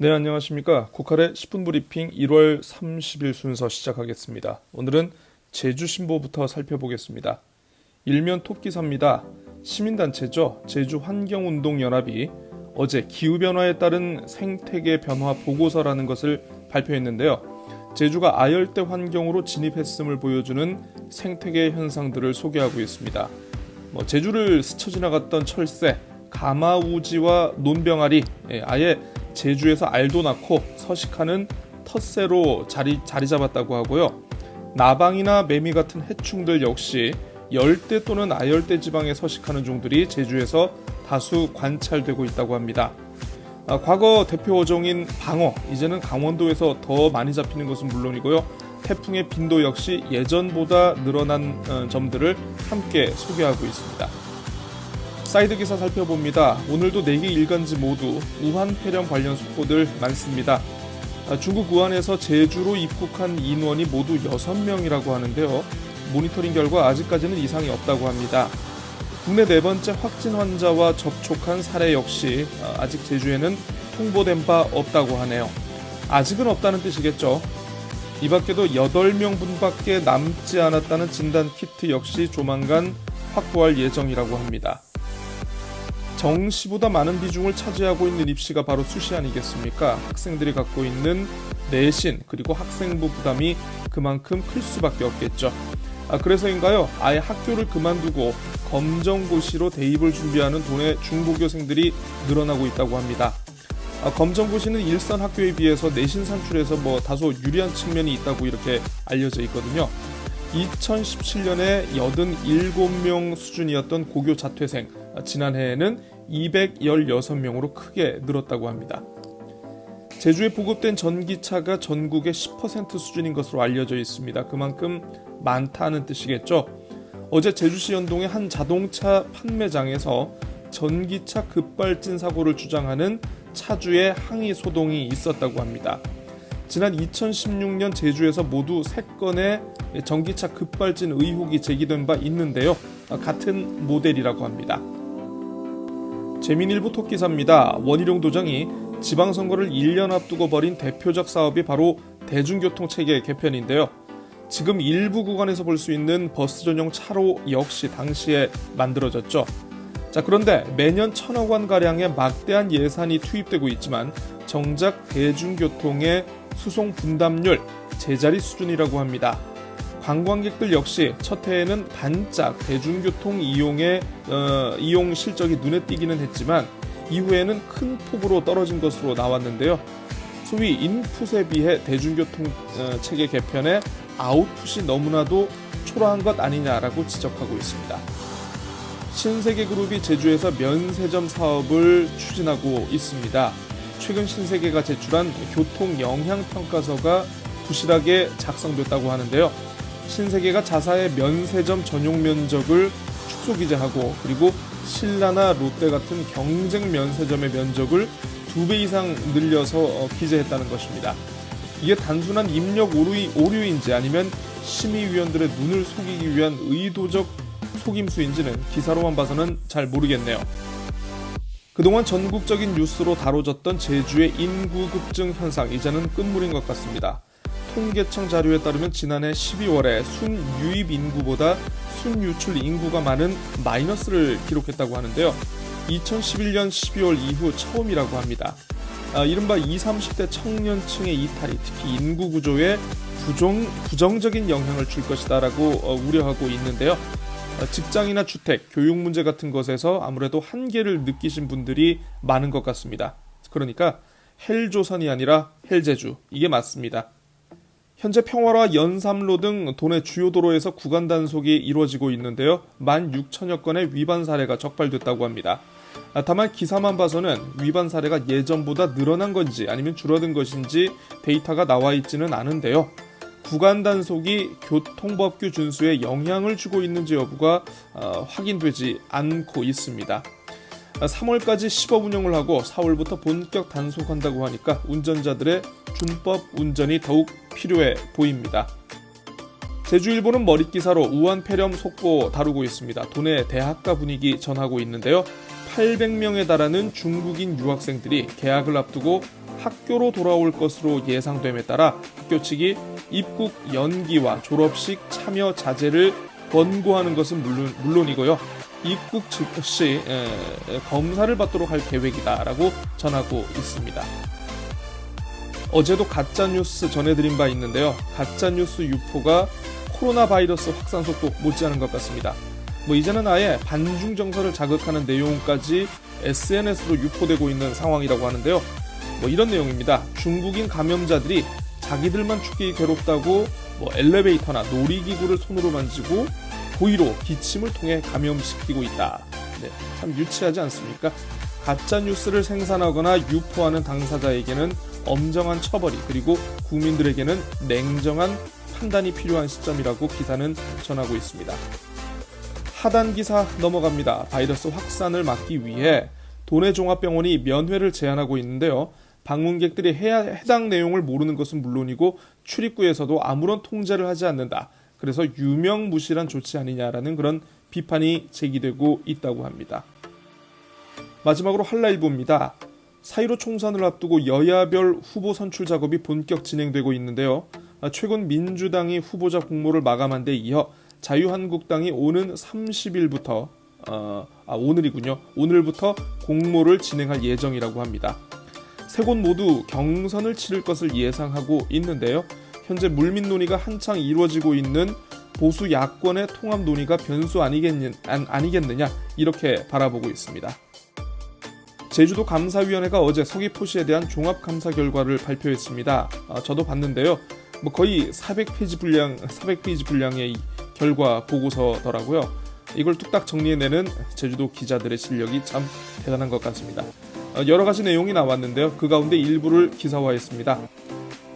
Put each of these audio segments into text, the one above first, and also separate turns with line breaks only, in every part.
네, 안녕하십니까. 국할의 10분 브리핑 1월 30일 순서 시작하겠습니다. 오늘은 제주신보부터 살펴보겠습니다. 일면 톱기사입니다. 시민단체죠. 제주환경운동연합이 어제 기후변화에 따른 생태계 변화 보고서라는 것을 발표했는데요. 제주가 아열대 환경으로 진입했음을 보여주는 생태계 현상들을 소개하고 있습니다. 뭐 제주를 스쳐 지나갔던 철새, 가마우지와 논병아리, 예, 아예 제주에서 알도 낳고 서식하는 텃새로 자리, 자리 잡았다고 하고요. 나방이나 매미 같은 해충들 역시 열대 또는 아열대 지방에 서식하는 종들이 제주에서 다수 관찰되고 있다고 합니다. 아, 과거 대표 어종인 방어, 이제는 강원도에서 더 많이 잡히는 것은 물론이고요. 태풍의 빈도 역시 예전보다 늘어난 어, 점들을 함께 소개하고 있습니다. 사이드 기사 살펴봅니다. 오늘도 4개 일간지 모두 우한 폐렴 관련 속보들 많습니다. 아, 중국 우한에서 제주로 입국한 인원이 모두 6명이라고 하는데요. 모니터링 결과 아직까지는 이상이 없다고 합니다. 국내 네 번째 확진 환자와 접촉한 사례 역시 아, 아직 제주에는 통보된 바 없다고 하네요. 아직은 없다는 뜻이겠죠. 이 밖에도 8명 분밖에 남지 않았다는 진단 키트 역시 조만간 확보할 예정이라고 합니다. 정시보다 많은 비중을 차지하고 있는 입시가 바로 수시 아니겠습니까? 학생들이 갖고 있는 내신 그리고 학생부 부담이 그만큼 클 수밖에 없겠죠. 아, 그래서인가요? 아예 학교를 그만두고 검정고시로 대입을 준비하는 도내 중고교생들이 늘어나고 있다고 합니다. 아, 검정고시는 일선 학교에 비해서 내신 산출에서 뭐 다소 유리한 측면이 있다고 이렇게 알려져 있거든요. 2017년에 87명 수준이었던 고교 자퇴생, 아, 지난해에는 216명으로 크게 늘었다고 합니다. 제주에 보급된 전기차가 전국의 10% 수준인 것으로 알려져 있습니다. 그만큼 많다는 뜻이겠죠. 어제 제주시 연동의 한 자동차 판매장에서 전기차 급발진 사고를 주장하는 차주의 항의 소동이 있었다고 합니다. 지난 2016년 제주에서 모두 3건의 전기차 급발진 의혹이 제기된 바 있는데요. 같은 모델이라고 합니다. 재민일보 토끼사입니다. 원희룡 도정이 지방선거를 1년 앞두고 벌인 대표적 사업이 바로 대중교통 체계 개편인데요. 지금 일부 구간에서 볼 수 있는 버스 전용 차로 역시 당시에 만들어졌죠. 자, 그런데 매년 천억 원 가량의 막대한 예산이 투입되고 있지만 정작 대중교통의 수송 분담률 제자리 수준이라고 합니다. 관광객들 역시 첫 해에는 반짝 대중교통 이용의 어, 이용 실적이 눈에 띄기는 했지만 이후에는 큰 폭으로 떨어진 것으로 나왔는데요. 소위 인풋에 비해 대중교통 어, 체계 개편에 아웃풋이 너무나도 초라한 것 아니냐라고 지적하고 있습니다. 신세계 그룹이 제주에서 면세점 사업을 추진하고 있습니다. 최근 신세계가 제출한 교통 영향 평가서가 부실하게 작성됐다고 하는데요. 신세계가 자사의 면세점 전용 면적을 축소 기재하고 그리고 신라나 롯데 같은 경쟁 면세점의 면적을 두 배 이상 늘려서 어, 기재했다는 것입니다. 이게 단순한 입력 오류, 오류 인지 아니면 심의위원들의 눈을 속이기 위한 의도적 속임수인지는 기사로만 봐서는 잘 모르겠네요. 그동안 전국적인 뉴스로 다뤄졌던 제주의 인구 급증 현상 이제는 끝물인 것 같습니다. 통계청 자료에 따르면 지난해 12월에 순유입 인구보다 순유출 인구가 많은 마이너스를 기록했다고 하는데요. 2011년 12월 이후 처음이라고 합니다. 아, 이른바 20, 30대 청년층의 이탈이 특히 인구 구조에 부정, 부정적인 영향을 줄 것이다라고 어, 우려하고 있는데요. 어, 직장이나 주택, 교육 문제 같은 것에서 아무래도 한계를 느끼신 분들이 많은 것 같습니다. 그러니까 헬조선이 아니라 헬제주 이게 맞습니다. 현재 평화와 연삼로 등 도내 주요 도로에서 구간 단속이 이루어지고 있는데요. 16,000여 건의 위반 사례가 적발됐다고 합니다. 아, 다만 기사만 봐서는 위반 사례가 예전보다 늘어난 건지 아니면 줄어든 것인지 데이터가 나와 있지는 않은데요. 구간 단속이 교통법규 준수에 영향을 주고 있는지 여부가 어, 확인되지 않고 있습니다. 3월까지 시범 운영을 하고 4월부터 본격 단속한다고 하니까 운전자들의 준법 운전이 더욱 필요해 보입니다. 제주일보는 머릿기사로 우한 폐렴 속보 다루고 있습니다. 도내 대학가 분위기 전하고 있는데요. 800명에 달하는 중국인 유학생들이 개학을 앞두고 학교로 돌아올 것으로 예상됨에 따라 학교 측이 입국 연기와 졸업식 참여 자제를 권고하는 것은 물론, 물론이고요. 입국 즉시 검사를 받도록 할 계획이다라고 전하고 있습니다. 어제도 가짜 뉴스 전해드린 바 있는데요. 가짜 뉴스 유포가 코로나 바이러스 확산 속도 못지않은 것 같습니다. 뭐 이제는 아예 반중 정서를 자극하는 내용까지 SNS로 유포되고 있는 상황이라고 하는데요. 뭐 이런 내용입니다. 중국인 감염자들이 자기들만 죽기 괴롭다고 뭐 엘리베이터나 놀이기구를 손으로 만지고 고의로 기침을 통해 감염시키고 있다. 네, 참 유치하지 않습니까? 가짜 뉴스를 생산하거나 유포하는 당사자에게는 엄정한 처벌이 그리고 국민들에게는 냉정한 판단이 필요한 시점이라고 기사는 전하고 있습니다. 하단 기사 넘어갑니다. 바이러스 확산을 막기 위해 도내 종합병원이 면회를 제한하고 있는데요. 방문객들이 해당 내용을 모르는 것은 물론이고 출입구에서도 아무런 통제를 하지 않는다. 그래서 유명무실한 조치 아니냐라는 그런 비판이 제기되고 있다고 합니다. 마지막으로 한라일보입니다. 사이로 총선을 앞두고 여야별 후보 선출 작업이 본격 진행되고 있는데요. 아, 최근 민주당이 후보자 공모를 마감한 데 이어 자유한국당이 오는 30일부터 어, 아, 오늘이군요. 오늘부터 공모를 진행할 예정이라고 합니다. 세 곳 모두 경선을 치를 것을 예상하고 있는데요. 현재 물밑 논의가 한창 이루어지고 있는 보수 야권의 통합 논의가 변수 아니겠느, 아니겠느냐 이렇게 바라보고 있습니다. 제주도 감사위원회가 어제 서귀포시에 대한 종합 감사 결과를 발표했습니다. 아, 저도 봤는데요. 뭐 거의 400페이지 분량, 400페이지 분량의 결과 보고서더라고요. 이걸 뚝딱 정리해내는 제주도 기자들의 실력이 참 대단한 것 같습니다. 어, 여러 가지 내용이 나왔는데요. 그 가운데 일부를 기사화했습니다.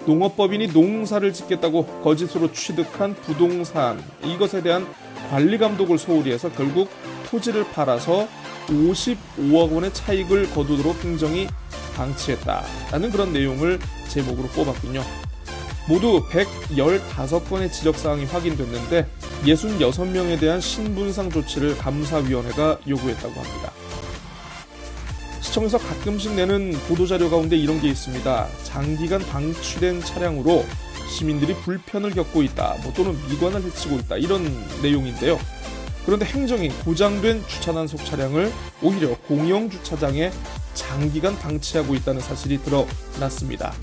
농업법인이 농사를 짓겠다고 거짓으로 취득한 부동산 이것에 대한 관리 감독을 소홀히 해서 결국 토지를 팔아서 55억 원의 차익을 거두도록 행정이 방치했다라는 그런 내용을 제목으로 뽑았군요. 모두 115건의 지적사항이 확인됐는데 66명에 대한 신분상 조치를 감사위원회가 요구했다고 합니다. 시청에서 가끔씩 내는 보도자료 가운데 이런 게 있습니다. 장기간 방치된 차량으로 시민들이 불편을 겪고 있다, 뭐 또는 미관을 해치고 있다, 이런 내용인데요. 그런데 행정이 고장된 주차 단속 차량을 오히려 공영 주차장에 장기간 방치하고 있다는 사실이 드러났습니다.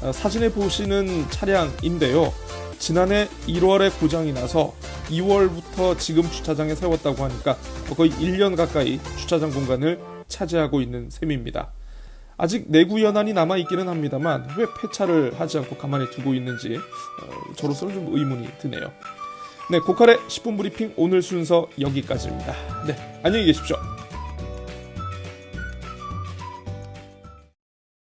어, 사진에 보시는 차량인데요. 지난해 1월에 고장이 나서 2월부터 지금 주차장에 세웠다고 하니까 거의 1년 가까이 주차장 공간을 차지하고 있는 셈입니다. 아직 내구 연한이 남아 있기는 합니다만 왜 폐차를 하지 않고 가만히 두고 있는지 어, 저로서는 좀 의문이 드네요. 네, 고칼의 10분 브리핑 오늘 순서 여기까지입니다. 네, 안녕히 계십시오.